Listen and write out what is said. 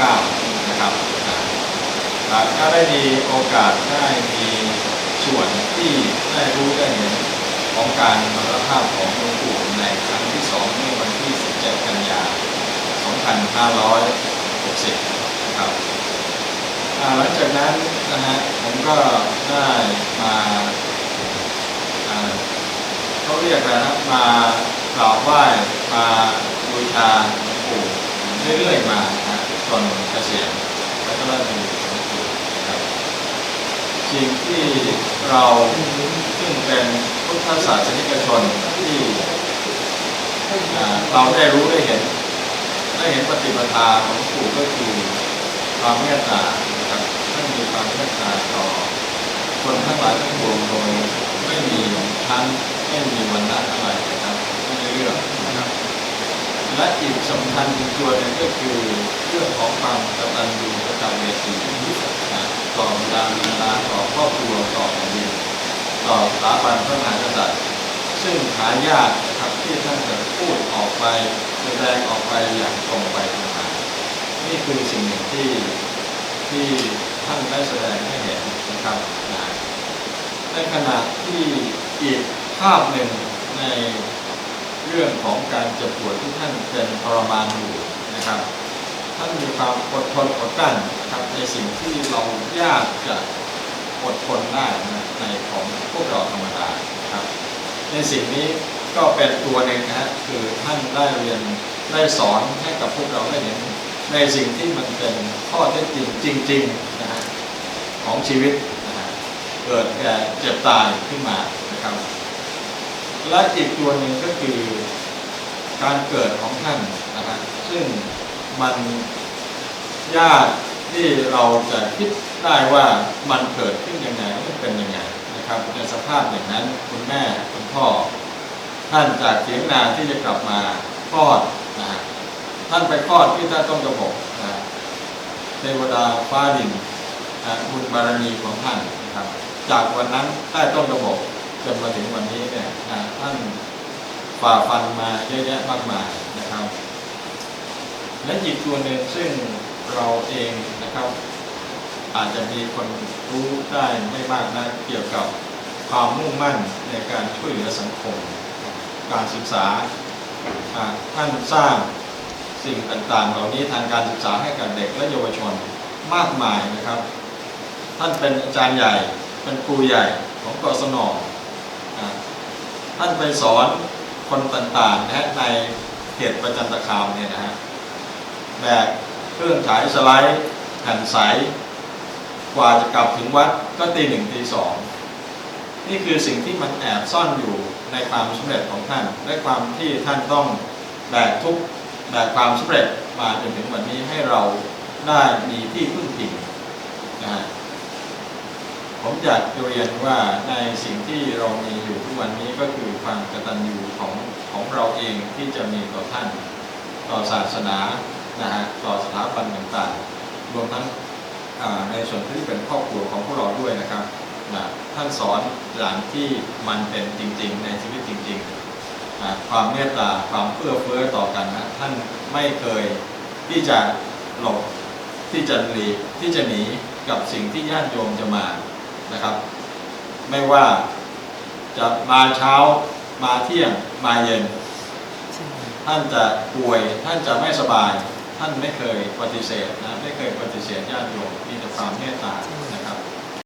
9นะครับถ้าได้มีโอกาสได้มีส่วนที่ได้รู้ได้เห็นของการมรณภาพของหลวงปู่ในครั้งที่สองเมื่อวันที่ 17 กันยา 2560นะครับหลังจากนั้นนะฮะผมก็ได้มาอ่าเขาเรียกอะไรนะมากราบไหว้มาบูชาหลวงปู่เรื่อยๆมา นะฮะจนเกษียณแล้วก็ได้มีหลวงปู่นะครับสิ่งที่เราซึ่งเป็นพุทธศาสนิกชนที่เราได้รู้ได้เห็นได้เห็นปฏิปทาของหลวงปู่ก็คือความเมตตานะครับท่านมีความเมตตาต่อ คนทั้งหลายทั้งปวงโดยไม่มีชั้นไม่มีวันณะอะไรนะครับไม่เลือก และอีกสำคัญอีกตัวหนึงก็คือเรื่องของความกตัญญูกตเวทีนะต่อบิดาบิดาต่อครอบครัวต่อแผ่นดินต่อสถาบันพระมหากษัตริย์ ซึ่งหายากนะครับที่ท่านจะพูดออกไปแสดงออกไปอย่างตรงไปตรงมานี่คือสิ่งหนึ่งที่ที่ท่านได้แสดงให้เห็นนะครับในขณะที่อีกภาพหนึ่งใน เรื่องของการเจ็บปวดที่ท่านเป็นทรมานอยู่นะครับ ท่านมีความอดทนอดกลั้นนะครับในสิ่งที่เรายากจะอดทนได้นะในของพวกเราธรรมดาครับ ในสิ่งนี้ก็เป็นตัวหนึ่งนะฮะคือท่านได้เรียนได้สอนให้กับพวกเราได้เห็นในสิ่งที่มันเป็นข้อเท็จจริงจริงๆนะฮะของชีวิตนะฮะเกิดแก่เจ็บตายขึ้นมานะครับ และอีกตัวหนึ่งก็คือการเกิดของท่านนะฮะซึ่งมันยากที่เราจะคิดได้ว่ามันเกิดขึ้นยังไงมันเป็นยังไงนะครับในสภาพอย่างนั้นคุณแม่คุณพ่อ ท่านจากเถียงนาที่จะกลับมาคลอดนะท่านไปคลอดที่ใต้ต้นกระบอกนะเทวดาฟ้าดินนะบุญบารมีของท่านนะครับ จากวันนั้นใต้ต้นกระบอกจนมาถึงวันนี้เนี่ยนะ ฝ่าฟันมาเยอะแยะมากมายนะครับ และอีกตัวหนึ่งซึ่งเราเองนะครับ อาจจะมีคนรู้ได้ไม่มากนะเกี่ยวกับความมุ่งมั่นในการช่วยเหลือสังคม การศึกษาท่านสร้างสิ่งต่างๆ เหล่านี้ทางการศึกษาให้กับเด็กและเยาวชนมากมายนะครับ ท่านเป็นอาจารย์ใหญ่เป็นครูใหญ่ของกศนท่านไปสอน คนต่างๆนะฮะในเขตประจันตคามเนี่ยนะฮะแบกเครื่องฉายสไลด์แผ่นใสกว่าจะกลับถึงวัดก็ตีหนึ่งตีสองนี่คือสิ่งที่มันแอบซ่อนอยู่ในความสำเร็จของท่าน และความที่ท่านต้องแบกทุกแบกความสำเร็จมาจนถึงวันนี้ให้เราได้มีที่พึ่งพิงนะฮะ อยากเรียนว่าในสิ่งที่เรามีอยู่ทุกวันนี้ก็คือความกตัญญูของของเราเองที่จะมีต่อท่าน ต่อศาสนานะฮะต่อสถาบันต่างๆ รวมทั้งในส่วนที่เป็นครอบครัวของพวกเราด้วยนะครับนะท่านสอนอย่างที่มันเป็นจริง ๆ ในชีวิตจริงๆอ่าความเมตตาความเพื่อเฟื้อต่อกันนะท่านไม่เคยที่จะหลบที่จะหลีกที่จะหนีกับสิ่งที่ญาติโยมจะมา นะครับ ไม่ว่าจะมาเช้ามาเที่ยงมาเย็น ท่านจะป่วยท่านจะไม่สบาย ท่านไม่เคยปฏิเสธนะไม่เคยปฏิเสธญาติโยมมีแต่ความเมตตา